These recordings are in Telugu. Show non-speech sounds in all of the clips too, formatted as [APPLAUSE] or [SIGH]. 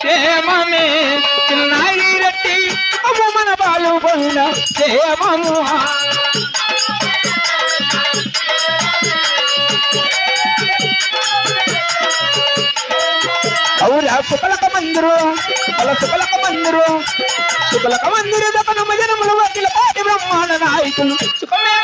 క్షేమమే చిన్నాయి రెడ్డి అమ్ము మన బాలు పోయిన క్షేమము. అవురా సుకలక మందిరు అలా సుకలక మందిరు సుకలక మందిరు దపన మజనములు అఖిల పాటి బ్రహ్మాండ నాయకులు. సుఖమే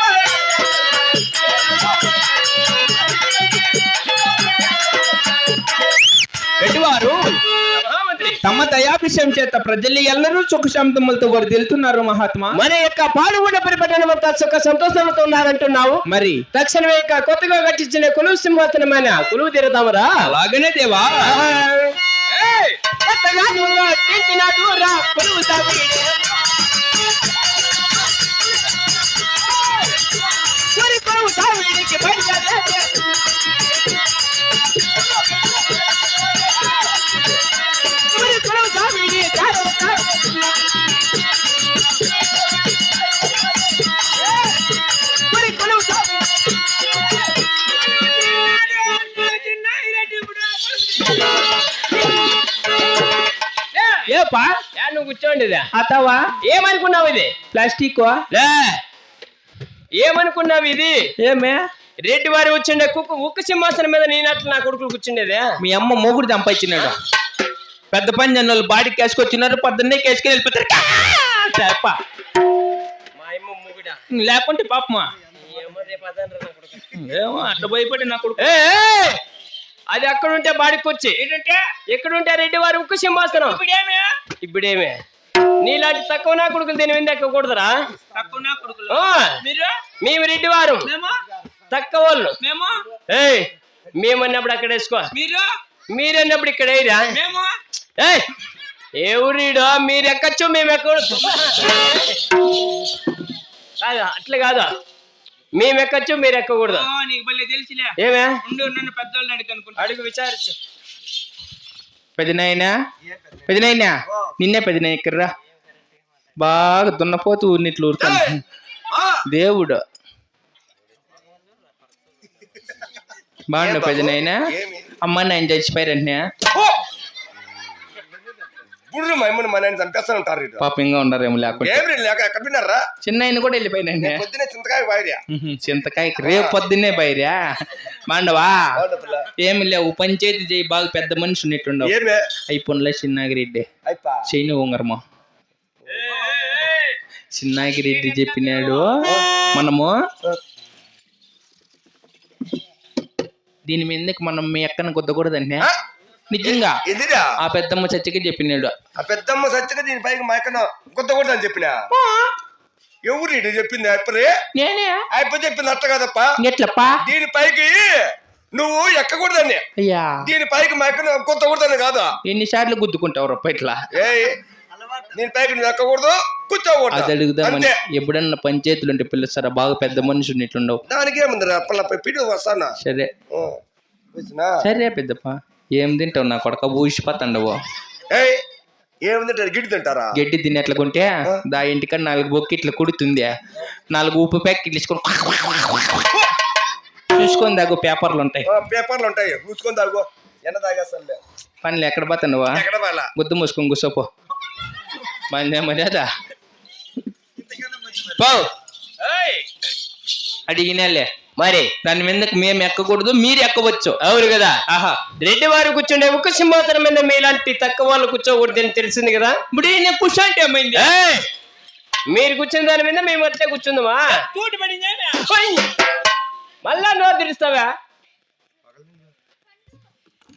దయాభిషయం చేత ప్రజలు ఎల్లరూ సుఖ శాంతములతో వారు తెలుతున్నారు మహాత్మా. మన యొక్క పాడుగుడ పరిపట్టణం అంతా సుఖ సంతోషంతో ఉన్నారంటున్నావు. మరి? తక్షణమే ఇక కొత్తగా కట్టించిన కొలువు సింహాసనమైన కొలువు తీరుతామరా. అలాగనే దేవా. కొత్తగా కొలువు ఏపా? నువ్వు కూర్చోండి. అతవా ఏమనుకున్నావు ఇది? ప్లాస్టిక్ ఏమనుకున్నావు ఇది? ఏమే? రెడ్డి వారి వచ్చిండే కుక్క ఉక్క సింహాసనం మీద నేనట్లు నా కొడుకులు కూర్చుండేదే? మీ అమ్మ మొగుడు చంపించినాడు పెద్ద పని జనులు బాడీకి కేసుకొచ్చినారు పొద్దున్నే కేసుకెళ్ళి వెళ్ళిపోతారు! చెప్ప. మా అమ్మ ముగుడా? లేకుంటే పాపమా? ఏమో రేపు అదనరా నా కొడుకు. ఏమో అట్లా భయపడి నా కొడుకు! అది అక్కడ ఉంటే బాడికి వచ్చి ఎక్కడ ఉంటే రెడ్డి వారి ఉక్కు సింహాసనం ఇప్పుడేమే. నీలాంటి తక్కువ నా కొడుకులు దీని మీద ఎక్కకూడదురా. మేము రెడ్డి వారు. తక్కువ వాళ్ళు. ఏయ్ మేము అన్నప్పుడు అక్కడ వేసుకో. మీరు? అన్నప్పుడు ఇక్కడ వేయరా. ఊరిడో మీరు ఎక్కచ్చు మేము ఎక్కకూడదు. [LAUGHS] కాదు అట్లా కాదు. మేము ఎక్కచ్చు మీరు ఎక్కకూడదు నీకు భలే తెలిసిలే. ఏమే? ఉండు నన్ను పెద్దోళ్ళని అడిగి అనుకుంటా అడుగు విచారించు. పెదనాయనా? పెదనాయనా? నిన్నే పెదనాయ ఇక్కడ్రా బాగా దున్నపోతూ ఊరినిట్లు ఊరుతాను. దేవుడు. బాగుండు పెదనాయనా? అమ్మ నాయన చచ్చిపోయారంటే బుర్రు మైమూని మన ఆయన చంపేస్తాను ఇటు. పాపంగా ఉన్నారేమో లేకుండా ఏం రీ లేక ఎక్కడ విన్నారా చిన్న ఆయన కూడా వెళ్ళిపోయినండి పొద్దునే చింతకాయ వాయిదా చింతకాయకి రేపు పొద్దున్నే బయరా బాండవా ఏమి లేవు పంచాయతీ చేయి బాగా పెద్ద మనిషి ఉన్నట్టుండవు. ఏమే? అయిపోన్లే చిన్నాగిరెడ్డి. చేయను ఉంగరమా. చిన్నాగిరెడ్డి చెప్పినాడు. మనము దీని మీదకి మనం మీ ఎక్కన గుద్దకూడదంటే నిజంగా. ఎదిరా ఆ పెద్దమ్మ చచ్చికి చెప్పినాడు. ఆ పెద్దమ్మ సచ్చిగా దీని పైకి మా ఎక్కడ కొత్త కొట్ట అని చెప్పిన ఎవరు ఇటు చెప్పింది? అయిపోయి నేనే. అయిపోయి చెప్పింది అట్ట కదప్ప? ఎట్లప్పా? దీని పైకి నువ్వు ఎక్కకూడదని. అయ్యా. దీని పైకి మా ఎక్కడ కొత్త కొడతాను కాదు? ఎన్నిసార్లు గుద్దుకుంటావు రప్ప ఇట్లా? ఏ దీని పైకి నువ్వు ఎక్కకూడదు కూర్చోకూడదు. అది అడుగుదామని ఎప్పుడన్నా పంచాయతీలు ఉంటే పిలుస్తారా? బాగా పెద్ద మనిషి ఉన్నట్లుండవు. దానికి ఏముందిరా పళ్ళ పిడి వస్తానా? సరే. సరే పెద్దప్ప. ఏం తింటావు? నా కొడక ఊసిపోతాండవు ఏయ్ ఏముంది గిడ్డి తింటారా? గడ్డి తిని ఎట్లా కొంటే దా ఇంటికన్నా నాలుగు బొక్కి ఇట్లా కుడుతుంది. నాలుగు ఉప్పు ప్యాకెట్లు ఇచ్చుకొని చూసుకొని దాగు పేపర్లు ఉంటాయి. పేపర్లు ఉంటాయి. కూర్చుకొని తాగు. ఎండ తాగేస్తానులే. పనులు ఎక్కడ పోతాండవా ఎక్కడ వాళ్ళ గుద్దు మూసుకొని కూర్చోపో. మందే మర్యాద? పో. అడిగినాలే. మరి దాని మీదకి మేము ఎక్కకూడదు మీరు ఎక్కవచ్చు. అవును కదా. ఆహా. రెడ్డి వారు కూర్చుండే ఉక్కు సింహాసనం మీద మీలాంటి తక్కువ వాళ్ళు కూర్చోకూడదని తెలిసింది కదా? ఇప్పుడు ఈయన కుష అంటే ఏమైంది? ఏయ్! మీరు కూర్చున్న దాని మీద మేము అట్లే కూర్చుందామా. మళ్ళా నోరు తెరుస్తావా?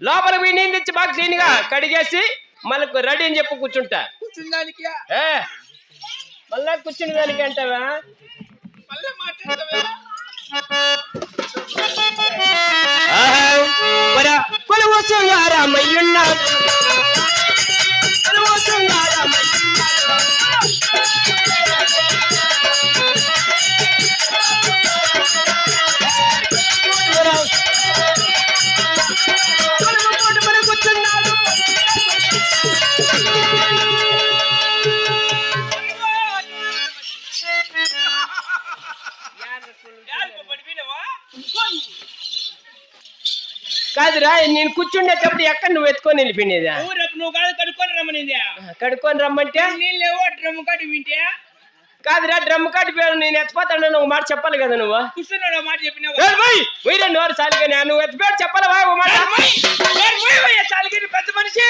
లోపలికి పోయి నీళ్ళు తెచ్చి బాగా క్లీన్గా కడిగేసి మనకు రెడీ అని చెప్పి కూర్చుంటా. ఏ, మళ్ళా కూర్చుని దానికి అంటావా? ఆహా, మరి కొలువు సింగారమయ్యున్నాడు. కాదురా నేను కూర్చుండేటప్పుడు ఎక్కడ నువ్వు ఎత్తుకొని వెళ్ళిపోయినదా? ఊరేపు నువ్వు కాదు కడుక్కొని రమ్మనింది? కడుక్కొని రమ్మంటే? నీళ్ళు లేవో డ్రమ్ము కాడి వింటే? కాదురా డ్రమ్ కాటి పేరు నేను ఎత్తిపోతాను ఒక మాట చెప్పాలి కదా నువ్వు? కూర్చున్నాడు మాట చెప్పినావు? పోయిరా నోరు సాలిగా నువ్వు ఎత్తిపోయాడు చెప్పాలి ఒక మాట. చాలకి పెద్ద మనిషి.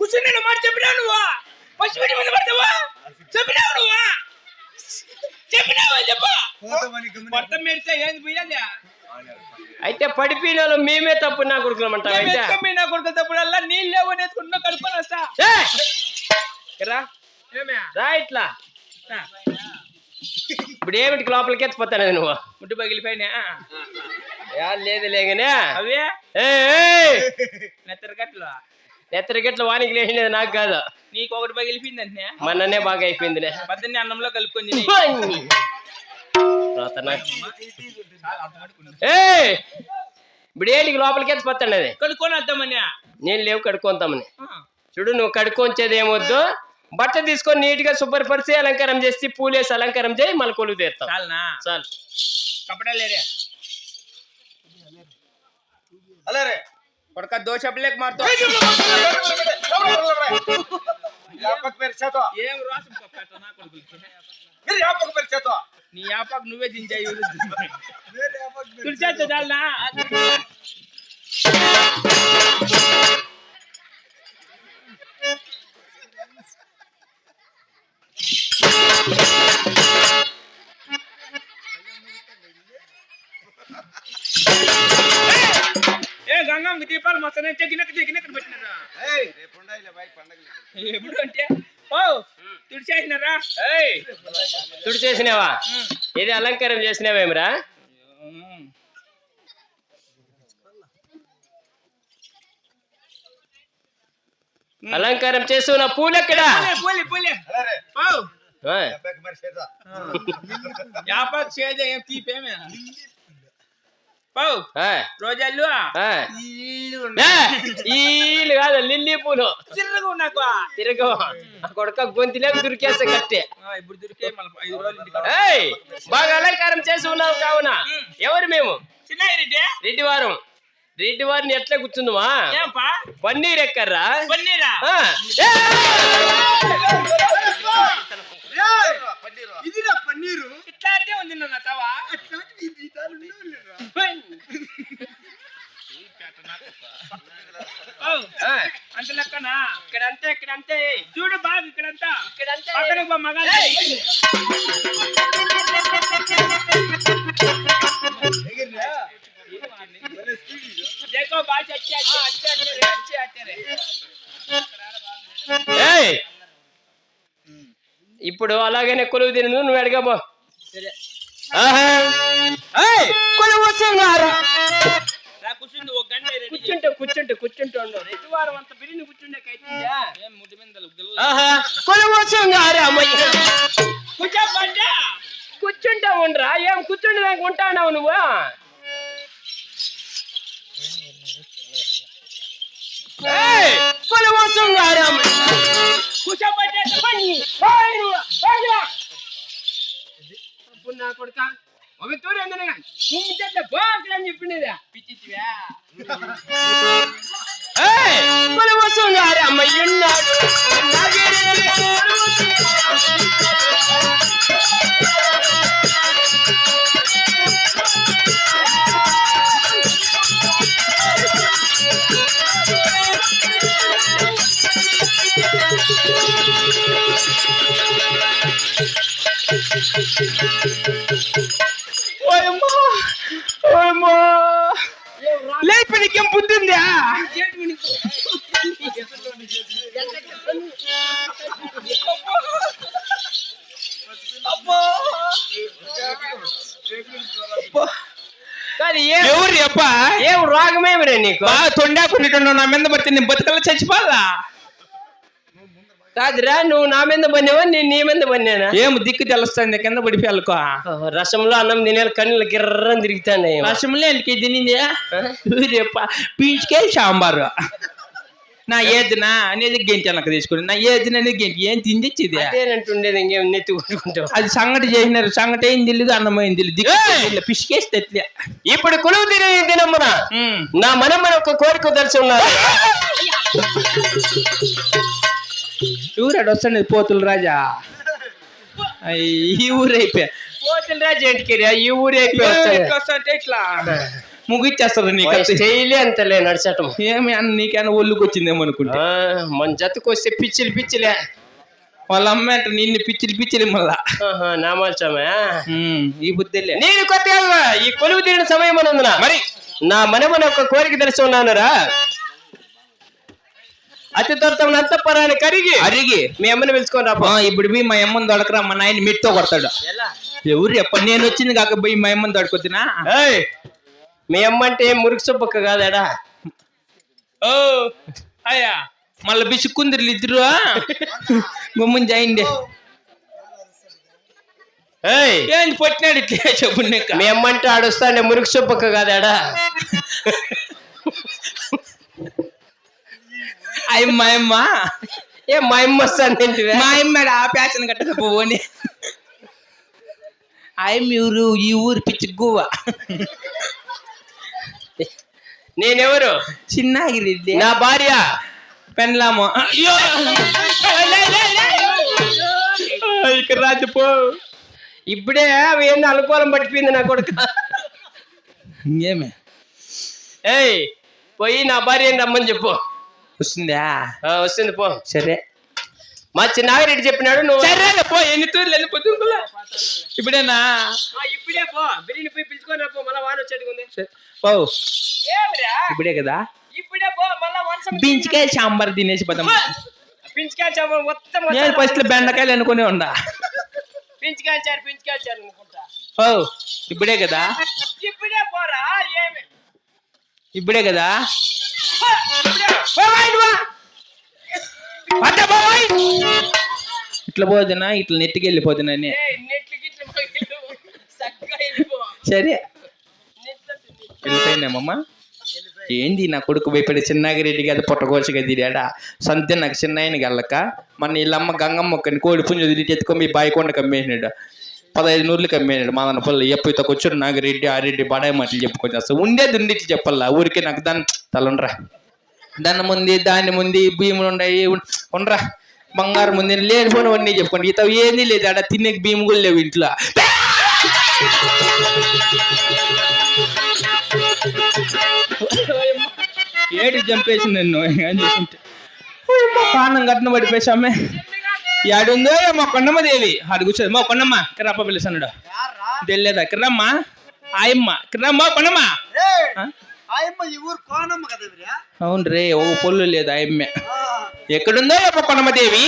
కూర్చున్నాడు మాట చెప్పినావు నువ్వు? పసిపిడి మీద పడతావా? చెప్పినావు నువ్వు? చెప్పినావా చెప్పు? మొత్తం మెరిస్తే ఏంది పోయేది అయితే పడిపోయిన వాళ్ళు మేమే తప్పు నా అయితే ఎత్తుకొని నా కొడుకు తప్పుడల్లా నీళ్ళు లేవు నేర్చుకుంటున్నా కడుక్కొని వస్తా. ఏయ్! రా. ఇట్లా. ఇప్పుడు ఏమిటికి లోపలికి ఎత్తిపోతాను నువ్వు? ముట్టు పగిలిపోయినా? యా లేదు లేగానే అవే? ఏయ్! నెత్తర గట్లు ఎత్తరి గట్ల వానికి లేచినది నాకు కాదు. నీకు ఒకటి పగిలిపోయింది అంటే మననే బాగా అయిపోయిందిలే. పద్దెని అన్నంలో కలుపుకొని నాకు- ఏయ్! ఇప్పుడు ఏంటికి లోపలికి ఎత్తిపోతాను అది. కడుక్కొని వద్దామని. నేను లేవు కడుక్కొంతామని చూడు నువ్వు కడుక్కొంచేది ఏమొద్దు. బట్ట తీసుకొని నీట్గా శుభ్రపరిచి అలంకారం చేసి పూలేసి అలంకారం చేయి మళ్ళీ కొలువు తీస్తాం చాలు. అలరే కొడక దోశ మారుతో ఏం రాసు నా మీరు యాపక్ చేతో. నీ యాపాకు నువ్వే దించాయి తుడిచేస్తా చాలనా ఏ గంగమ్మ దీపాలు మొత్తం గిన్నెక గిన్నెక పెట్టినారా? ఎప్పుడు అంటే? ఓ తుడిచేసినారా? ఏయ్ తుడి చేసినావా ఇది అలంకారం చేసినావేమిరా? అలంకారం చేస్తూ నా పూలెక్కడా? పోలే ఆ, యాపక్ చేద ఏం తీపేమే రోజాలు ఈలు కాదు లిల్లీ పూలు. తిరగ కొడక గొంతులేక దురికేస్తే కట్టే ఇప్పుడు దొరికే మళ్ళీ ఐదు రోజులు ఇంటికి ఏయ్ బాగా అలంకారం చేసి ఉన్నావు కావున. ఎవరు మేము? చిన్న రెడ్డి. రెడ్డి వారం. రెడ్డి వారిని ఎట్లా కూర్చుందామా? పన్నీర్ ఎక్కర్రా? పన్నీరా? ఇదిరా పన్నీరు? ఇట్లా అంటే ఉంది నా తవా? ఓ, ఆ, అంత లెక్కనా ఇక్కడంతే ఇక్కడంతే చూడు బాగా ఇక్కడంతా ఇక్కడంతే పక్కనకు పో మగాళ్ళు. देखो बात अच्छी अच्छी अच्छे अच्छे रे अच्छे अच्छे रे ఏయ్ ఇప్పుడు అలాగనే కొలువు తిను నువ్వు అడగబో కొలువు సింగార రా కూర్చుంది ఒక గంట రెడీ కూర్చుంటే కూర్చుంటే కూర్చుంటూ ఉండు. రెడ్డి వారం అంత బిరిని కూర్చుండే కైతుందా. ఏం ముట్టి మీద గుల్ల. ఆహా. కొలువు సింగార కూర్చో పంట కూర్చుంటా ఉండరా. ఏం కూర్చుంటే దానికి ఉంటాడావు నువ్వు? ఏయ్, కొలువు సింగారం కూర్చో పంట అప్పుడు నా కొడుక? ఒక తూరు ఎందుకు ముంచెట్ల బాగా అని చెప్పిండేదా. పిచ్చివా అమ్మయ్యున్నాడు నాగిరెడ్డి ఎవరు అప్ప ఏం రోగమేమిరా నీకు? బాగా తొండాకునేటోడు నా మీద పడితే నేను బతుకల్లా చచ్చిపోవాలా? కాదురా నువ్వు నా మీద పన్నావా నేను నీ మీద పన్నానా? ఏం దిక్కు తెలుస్తుంది కింద పడిపోయాలకో. రసంలో అన్నం తినే కన్నులు గిర్రం తిరుగుతాయి రసంలో ఎందుకు తినింది? పీచుకే సాంబారు. నా ఏదినా అనేది గెంటి వెనక తీసుకుని నా ఏదిన అనేది గెంటి ఏం తిండిచ్చేది అదేనంటుండేది ఇంకేం నెత్తి కొట్టుకుంటావు? అది సంగటి చేసినారు సంగటి ఏం తెలియదు అన్నమైంది తెలియదు పిసికేసి తెట్లే ఇప్పుడు కొలువు తినే ఈ దినమున నా మనమ్మని ఒక కోరిక తెలిసి ఉన్నారు ఊరాడు వస్తాడు పోతులు రాజా. ఈ ఊరు అయిపోయా. పోతుల రాజు ఏంటికి ఈ ఊరే అయిపోయి వస్తాడు. ఇట్లా వస్తాంటే ఇట్లా. ముగిచ్చేస్తారు నీకు. స్టైలే అంతలే నడిచటం. ఏమి అన్న నీకేమైనా ఒళ్ళుకి వచ్చిందేమో అనుకుంటా మన జతకు వస్తే పిచ్చిలు పిచ్చిలే. వాళ్ళ అమ్మ అంట నిన్ను పిచ్చిలి పిచ్చిలి మళ్ళా. నామాల్చామే ఈ బుద్ధిలే నేను కొత్తగా ఈ కొలువు తీరిన సమయం అనందున మరి? నా మనమని ఒక కోరిక తెలిసి ఉన్నానురా. అతి త్వరతమైన అంతఃపురాన్ని కరిగి అరిగి. మీ అమ్మని పిలుచుకొని రా ఇప్పుడు పోయి మా అమ్మని దొడకరా మా నాయన మెట్తో కొడతాడు. ఎవరు ఎప్పుడు నేను వచ్చింది కాక పోయి మా అమ్మని దొడకొద్దినా మీ అమ్మ అంటే మురికి సుబ్బక్క కాదాడా? ఓ అయ్యా మళ్ళీ బిసుకుందరు ఇద్దరు గుమ్మని జాయిండే ఏయ్! ఏంది పొట్టినాడు ఇట్లే చెప్పు మీ అమ్మ అంటే ఆడొస్తాండే మురికి సుబ్బక్క కాదాడా? అయ్య మా అమ్మ ఏ మా అమ్మ వస్తాండి మా అమ్మ ఆ ప్యాచన్ కట్టకపోని. అయ్య మీ ఊరు ఈ ఊరు పిచ్చి గువ్వ. నేనెవరు? చిన్నాగిరెడ్డి. నా భార్య. పెన్లాము అయ్యో! ఇక్కడ రాజు పో ఇప్పుడే అవి ఏంది అనుకూలం పట్టిపోయింది నా కొడుకు. ఇంకేమే? ఏయ్ పోయి నా భార్య రమ్మని చెప్పు. వస్తుందా? వస్తుంది పో. సరే. మా చిన్నాగిరెడ్డి చెప్పినాడు నువ్వు సరే పో. ఎన్ని తూర్లు వెళ్ళి పొద్దుకులా [LAUGHS] ఇప్పుడేనా? ఆ, ఇప్పుడే పో. బిర్యానీ పోయి పిలుచుకొని పో. మళ్ళా వాన వచ్చేట్టుకుంది పో ఇప్పుడే కదా? ఇప్పుడే పో. మళ్ళా వర్షం బించికాయ సాంబార్ తినేసి పోదాం. పించుకాచాము మొత్తం నేను ఫస్ట్ బెండకాయలు అనుకునే ఉండా పించుకాచారు పించుకాచారు అనుకుంటా. ఓ ఇప్పుడే కదా? ఇప్పుడే పోరా ఏమి? ఇప్పుడే కదా? ఇప్పుడే ఇట్లా పోతున్నా ఇట్లా నెట్టికి వెళ్ళిపోతున్నా సరే. వెళ్ళిపోయినామమ్మా. ఏంది నా కొడుకు భయపడి చిన్నాగిరెడ్డి కదా పుట్టగోసగా తిరాడా సంతే నాకు చిన్నాయనకి వెళ్ళక మన వీళ్ళమ్మ గంగమ్మ ఒక్కని కోడి పుంజు తిరిగి ఎత్తుకొని బాయికొండ కమ్మేసినాడు. పదహైదు నూర్లు కమ్మేసినాడు. మా నాన్న పిల్లలు ఎప్పుడు వచ్చాడు నాగిరెడ్డి ఆ రెడ్డి బడాయి మాటలు చెప్పుకొని అసలు ఉండేది ఉండిట్లు చెప్పాలా ఊరికే నాకు దాని తలండ్రా. దాని ముందు దాని ముందు భీములు ఉన్నాయి. ఉన్- ఉండరా. బంగారం ఉంది లేనిపోయినవన్నీ చెప్పుకోండి. ఇత ఏంది లేదు ఆడ తినే భీము కూడా లేవు ఇంట్లో. ఏడు చంపేసి నన్ను ఏం ఓయమ్మ, పానం కట్న పడిపోయామే ఏడుందో ఏమో కొండమ్మ దేవి. ఆడు కూర్చోదు మా కొండమ్మ కిరప్ప పిలుస్తున్నాడు. తెలియదా కిరమ్మ ఆయమ్మ కిరమ్మ కొండమ్మ. అవును రే ఓ పొల్లు లేదు ఆయమ్మే. ఎక్కడుందో ఏమో కొండమ్మ దేవి.